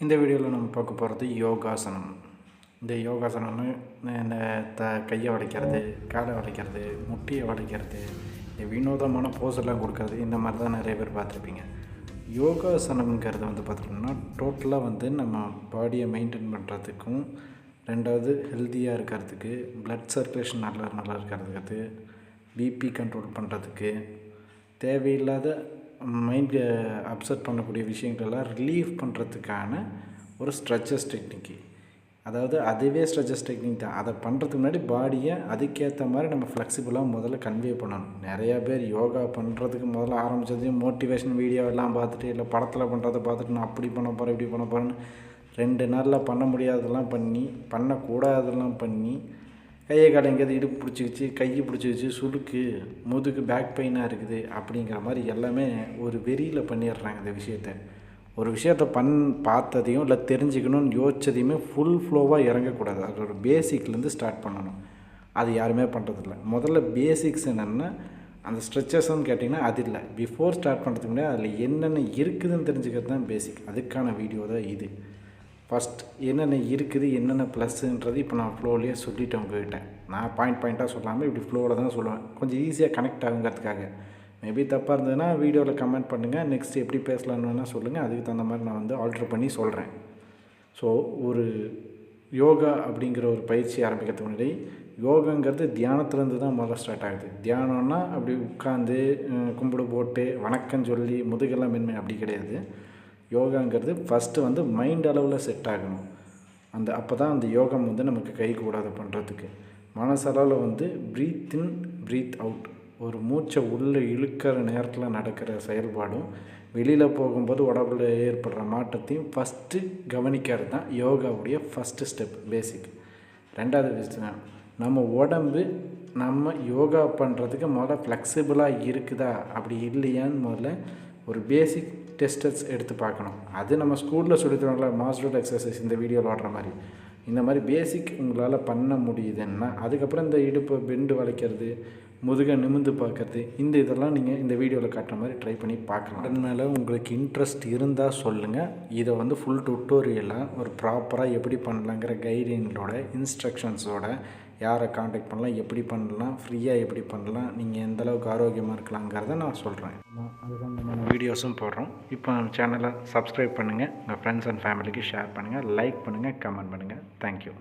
இந்த வீடியோவில் நம்ம பார்க்க போகிறது யோகாசனம். இந்த யோகாசனம்னு இந்த த கையை வளைக்கிறது காலை வளைக்கிறது முட்டியை வளைக்கிறது இந்த வினோதமான போஸ் கொடுக்கறது இந்த மாதிரி தான் நிறைய பேர் பார்த்துருப்பீங்க. யோகாசனம்ங்கிறது வந்து பார்த்துட்டோம்னா டோட்டலாக வந்து நம்ம பாடியை மெயின்டைன் பண்ணுறதுக்கும் ரெண்டாவது ஹெல்த்தியாக இருக்கிறதுக்கு ப்ளட் சர்க்குலேஷன் நல்லா நல்லா இருக்கிறதுக்கு பிபி கண்ட்ரோல் பண்ணுறதுக்கு தேவையில்லாத மைண்டு அப்செட் பண்ணக்கூடிய விஷயங்களெல்லாம் ரிலீஃப் பண்ணுறதுக்கான ஒரு ஸ்ட்ரெச்சஸ் டெக்னிக்கு அதாவது அதுவே ஸ்ட்ரெச்சஸ் டெக்னிக் தான். அதை பண்ணுறதுக்கு முன்னாடி பாடியை அதுக்கேற்ற மாதிரி நம்ம ஃப்ளெக்சிபிளாக முதல்ல கன்வே பண்ணணும். நிறையா பேர் யோகா பண்ணுறதுக்கு முதல்ல ஆரம்பித்ததையும் மோட்டிவேஷன் வீடியோ எல்லாம் பார்த்துட்டு இல்லை படத்தில் பண்ணுறதை பார்த்துட்டு நான் அப்படி பண்ண போகிறேன் இப்படி பண்ண போகிறேன்னு ரெண்டு நாளில் பண்ண முடியாததெல்லாம் பண்ணி பண்ணக்கூடாததெல்லாம் பண்ணி கையை கடைங்கிறது இடுப்பு பிடிச்சிக்கிச்சு கையை பிடிச்சிக்கிச்சு சுளுக்கு முதுகு பேக் பெயினாக இருக்குது அப்படிங்கிற மாதிரி எல்லாமே ஒரு வெறியில் பண்ணிடுறாங்க இந்த விஷயத்த. ஒரு விஷயத்த பண் பார்த்ததையும் இல்லை தெரிஞ்சுக்கணும்னு யோசிச்சதையுமே ஃபுல் ஃப்ளோவாக இறங்கக்கூடாது. அது ஒரு பேசிக்லேருந்து ஸ்டார்ட் பண்ணணும். அது யாருமே பண்ணுறதில்ல முதல்ல பேசிக்ஸ் என்னென்னா அந்த ஸ்ட்ரெச்சஸ்ன்னு கேட்டிங்கன்னா அது இல்லை. பிஃபோர் ஸ்டார்ட் பண்ணுறதுக்கு முன்னாடி அதில் என்னென்ன இருக்குதுன்னு தெரிஞ்சுக்கிறது தான் பேசிக் அதுக்கான வீடியோ தான் இது. ஃபஸ்ட் என்னென்ன இருக்குது என்னென்ன ப்ளஸ்ஸுன்றது இப்போ நான் ஃப்ளோவிலே சொல்லிட்டேன் உங்ககிட்ட. நான் பாயிண்ட் பாயிண்ட்டாக சொல்லாமல் இப்படி ஃப்ளோவில் தான் சொல்லுவேன். கொஞ்சம் ஈஸியாக கனெக்ட் ஆகுங்கிறதுக்காக. மேபி தப்பாக இருந்ததுன்னா வீடியோவில் கமெண்ட் பண்ணுங்கள் நெக்ஸ்ட் எப்படி பேசலான்னு வேணால் சொல்லுங்கள் அதுக்கு தகுந்த மாதிரி நான் வந்து ஆல்ட்ரு பண்ணி சொல்கிறேன் ஸோ ஒரு யோகா அப்படிங்கிற ஒரு பயிற்சி ஆரம்பிக்கிறதுக்கு முன்னாடி யோகாங்கிறது தியானத்துலேருந்து தான் முதல்ல ஸ்டார்ட் ஆகுது. தியானம்னா அப்படி உட்காந்து கும்பிடு போட்டு வணக்கம் சொல்லி முதுகெல்லாம் மென்மை அப்படி கிடையாது. யோகாங்கிறது ஃபஸ்ட்டு வந்து மைண்ட் அளவில் செட் ஆகணும். அந்த அப்போ தான் அந்த யோகம் வந்து நமக்கு கை கூடாத பண்ணுறதுக்கு மனசளவில் வந்து ப்ரீத் இன் ப்ரீத் அவுட் ஒரு மூச்சை உள்ளே இழுக்கிற நேரத்தில் நடக்கிற செயல்பாடும் வெளியில் போகும்போது உடம்புல ஏற்படுற மாற்றத்தையும் ஃபஸ்ட்டு கவனிக்கிறது தான் யோகாவுடைய ஃபஸ்ட்டு ஸ்டெப் பேசிக் ரெண்டாவது விஷயம் நம்ம உடம்பு நம்ம யோகா பண்ணுறதுக்கு முதல்ல ஃப்ளெக்சிபிளாக இருக்குதா? அப்படி இல்லையான்னு முதல்ல ஒரு பேசிக் டெஸ்டர்ஸ் எடுத்து பார்க்கணும். அது நம்ம ஸ்கூலில் சொல்லித்தரோம்ல மாஸ்டர் எக்ஸசைஸ் இந்த வீடியோவில் ஓடுற மாதிரி. இந்த மாதிரி பேசிக் உங்களால் பண்ண முடியுதுன்னா அதுக்கப்புறம் இந்த இடுப்பை பெண்டு வளைக்கிறது முதுகை நிமிந்து பார்க்குறது இந்த இதெல்லாம் நீங்கள் இந்த வீடியோவில் காட்டுற மாதிரி ட்ரை பண்ணி பார்க்கலாம். அதனால் உங்களுக்கு இன்ட்ரெஸ்ட் இருந்தால் சொல்லுங்கள் இதை வந்து ஃபுல் டுட்டோரியலாக ஒரு ப்ராப்பராக எப்படி பண்ணலாங்கிற கைடன்ஸோட இன்ஸ்ட்ரக்ஷன்ஸோட யாரை காண்டாக்ட் பண்ணலாம் எப்படி பண்ணலாம் ஃப்ரீயாக எப்படி பண்ணலாம் நீங்கள் எந்த அளவுக்கு ஆரோக்கியமாக இருக்கலாங்கிறத நான் சொல்கிறேன் அதுதான் நம்ம வீடியோஸும் போடுறோம். இப்போ நம்ம சேனலை சப்ஸ்கிரைப் பண்ணுங்கள் உங்கள் ஃப்ரெண்ட்ஸ் அண்ட் ஃபேமிலிக்கு ஷேர் பண்ணுங்கள் லைக் பண்ணுங்கள் கமெண்ட் பண்ணுங்கள் தேங்க்யூ